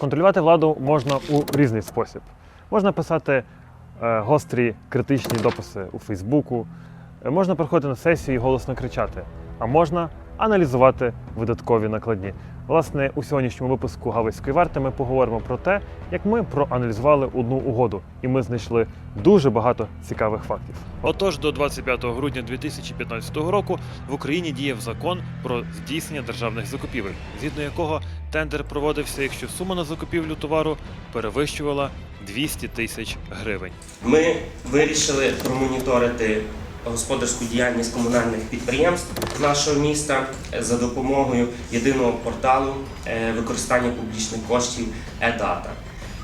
Контролювати владу можна у різний спосіб. Можна писати е, гострі критичні дописи у Фейсбуку, е, можна приходити на сесію і голосно кричати, а можна аналізувати видаткові накладні. Власне, у сьогоднішньому випуску Галицької варти ми поговоримо про те, як ми проаналізували одну угоду, і ми знайшли дуже багато цікавих фактів. Отож, до 25 грудня 2015 року в Україні діяв закон про здійснення державних закупівель, згідно якого тендер проводився, якщо сума на закупівлю товару перевищувала 200 тисяч гривень. Ми вирішили промоніторити господарську діяльність комунальних підприємств нашого міста за допомогою єдиного порталу е, використання публічних коштів «Е-Дата».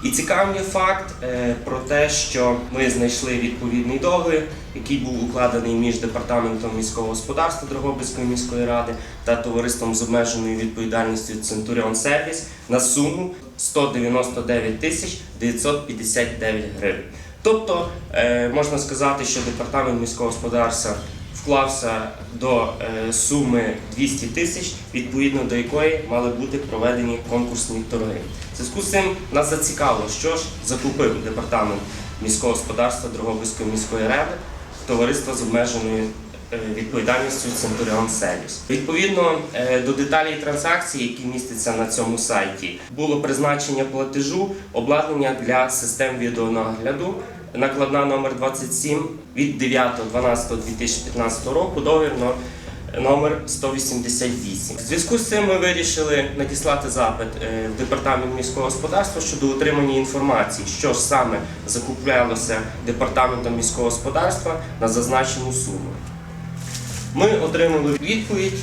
І цікавий факт е, про те, що ми знайшли відповідний договір, який був укладений між департаментом міського господарства Дрогобицької міської ради та товариством з обмеженою відповідальністю Центуріон Сервіс на суму 199 тисяч 959 гривень. Тобто е, можна сказати, що департамент міського господарства вклався до е, суми 200 тисяч, відповідно до якої мали бути проведені конкурсні торги. В зв'язку з цим нас зацікавило, що ж закупив департамент міського господарства Дрогобицької міської ради товариство з обмеженою е, відповідальністю Центуріон Сервіс. Відповідно до деталей транзакцій, які містяться на цьому сайті, було призначення платежу обладнання для систем відеонагляду. Накладна номер 27 від 9.12.2015 року договір но- номер 188. В зв'язку з цим ми вирішили надіслати запит е, в департамент міського господарства щодо отримання інформації, що ж саме закуплялося департаментом міського господарства на зазначену суму. Ми отримали відповідь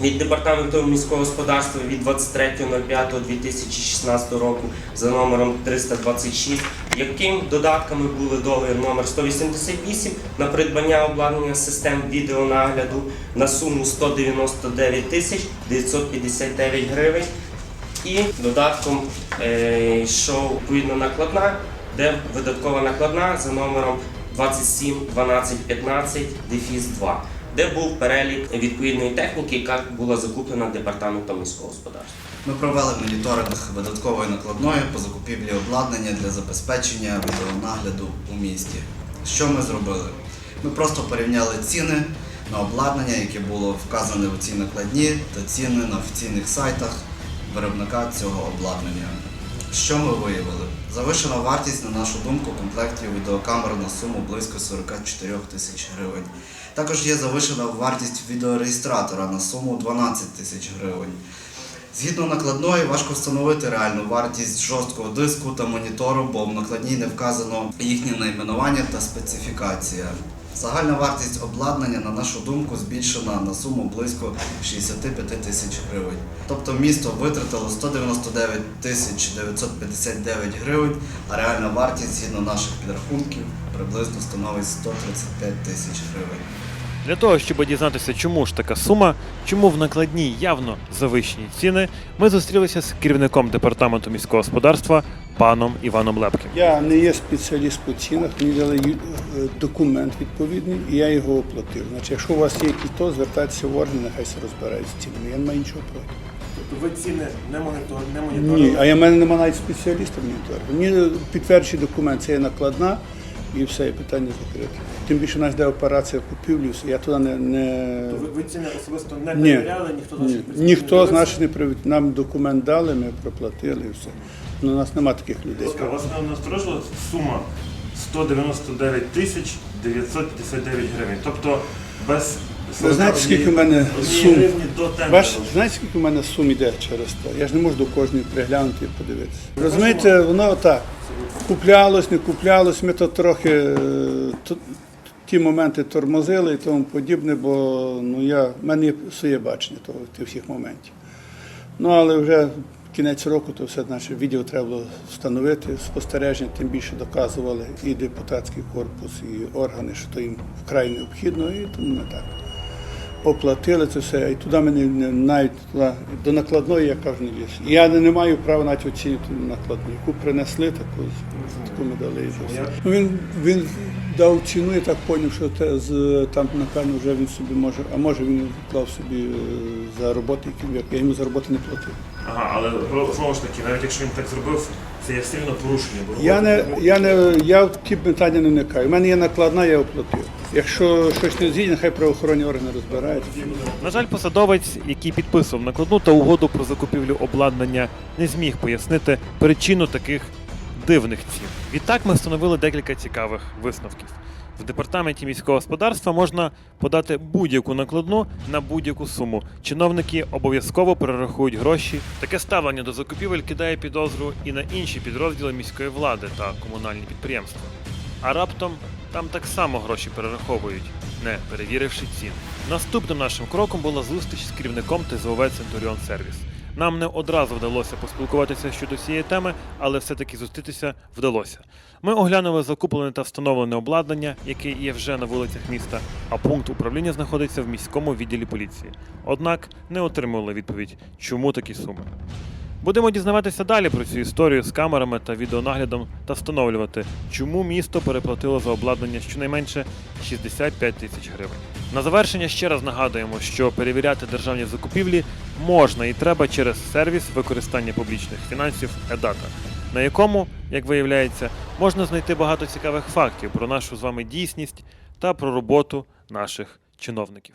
від департаменту міського господарства від 23.05.2016 року за номером 326, яким додатками були договір номер 188 на придбання обладнання систем відеонагляду на суму 199 тисяч 959 гривень. І додатком е, йшов відповідно накладна, де видаткова накладна за номером 27 12 15 дефіс 2, де був перелік відповідної техніки, яка була закуплена департаментом міського господарства. Ми провели моніторинг видаткової накладної по закупівлі обладнання для забезпечення відеонагляду у місті. Що ми зробили? Ми просто порівняли ціни на обладнання, яке було вказане у цій накладні, та ціни на офіційних сайтах виробника цього обладнання. Що ми виявили? Завишена вартість, на нашу думку, комплектів відеокамер на суму близько 44 тисяч гривень. Також є завишена вартість відеореєстратора на суму 12 тисяч гривень. Згідно накладної, важко встановити реальну вартість жорсткого диску та монітору, бо в накладній не вказано їхнє найменування та специфікація. Загальна вартість обладнання, на нашу думку, збільшена на суму близько 65 тисяч гривень. Тобто місто витратило 199 тисяч 959 гривень, а реальна вартість згідно наших підрахунків приблизно становить 135 тисяч гривень. Для того, щоб дізнатися, чому ж така сума, чому в накладній явно завищені ціни, ми зустрілися з керівником департаменту міського господарства паном Іваном Лепким. Я не є спеціаліст по цінах, мені дали е, документ відповідний, і я його оплатив. Значить, якщо у вас є якісь то, звертайтеся в органи, нехай се розбирають з цінами. Я не маю нічого проти. Тобто ви ціни не монітор, не Ні, а я в мене немає навіть спеціаліста моніторингу. Мені підтверджує документ, це є накладна і все, і питання закрите. Тим більше у нас йде операція купівлі, я туди не. не... Ви, ви ціни особисто не Ні. перевіряли, ніхто з Ні, наших ніхто не з наших не привід. Нам документ дали, ми проплатили і все. Ну, у нас немає таких людей. Ласка, Вас не насторожила сума 199 тисяч 959 гривень. Тобто без Ви знаєте, скільки в мене однієї сум? гривні до тендеру. Бачите, знаєте, скільки в мене сум іде через те? Я ж не можу до кожної приглянути і подивитися. Розумієте, воно так. Куплялось, не куплялось, ми то трохи е, ті моменти тормозили і тому подібне, бо ну, я, в мене є своє бачення того, тих всіх моментів. Ну, але вже кінець року, то все наше відео треба було встановити, спостереження, тим більше доказували і депутатський корпус, і органи, що то їм вкрай необхідно, і тому ми так оплатили це все, і туди мене не- навіть туди, до накладної, я кажу, не ліз. Я не, маю права навіть оцінити накладну, яку принесли, таку, таку ми дали. і це все. Ну, він, він дав ціну, я так зрозумів, що те, з, там, напевно, вже він собі може, а може він вклав собі е, за роботи, які я йому за роботи не платив. Ага, але знову ж таки, навіть якщо він так зробив, це є сильно порушення. бо Я не, я не я в ті питання не вникаю. У мене є накладна, я оплатив. Якщо щось не згідно, хай правоохоронні органи розбираються. На жаль, посадовець, який підписував накладну та угоду про закупівлю обладнання, не зміг пояснити причину таких дивних цін. Відтак ми встановили декілька цікавих висновків. В департаменті міського господарства можна подати будь-яку накладну на будь-яку суму. Чиновники обов'язково перерахують гроші. Таке ставлення до закупівель кидає підозру і на інші підрозділи міської влади та комунальні підприємства. А раптом там так само гроші перераховують, не перевіривши цін. Наступним нашим кроком була зустріч з керівником ТЗОВ Центуріон Сервіс. Нам не одразу вдалося поспілкуватися щодо цієї теми, але все-таки зустрітися вдалося. Ми оглянули закуплене та встановлене обладнання, яке є вже на вулицях міста, а пункт управління знаходиться в міському відділі поліції. Однак не отримали відповідь, чому такі суми. Будемо дізнаватися далі про цю історію з камерами та відеонаглядом та встановлювати, чому місто переплатило за обладнання щонайменше 65 тисяч гривень. На завершення ще раз нагадуємо, що перевіряти державні закупівлі можна і треба через сервіс використання публічних фінансів EDATA, на якому, як виявляється, можна знайти багато цікавих фактів про нашу з вами дійсність та про роботу наших чиновників.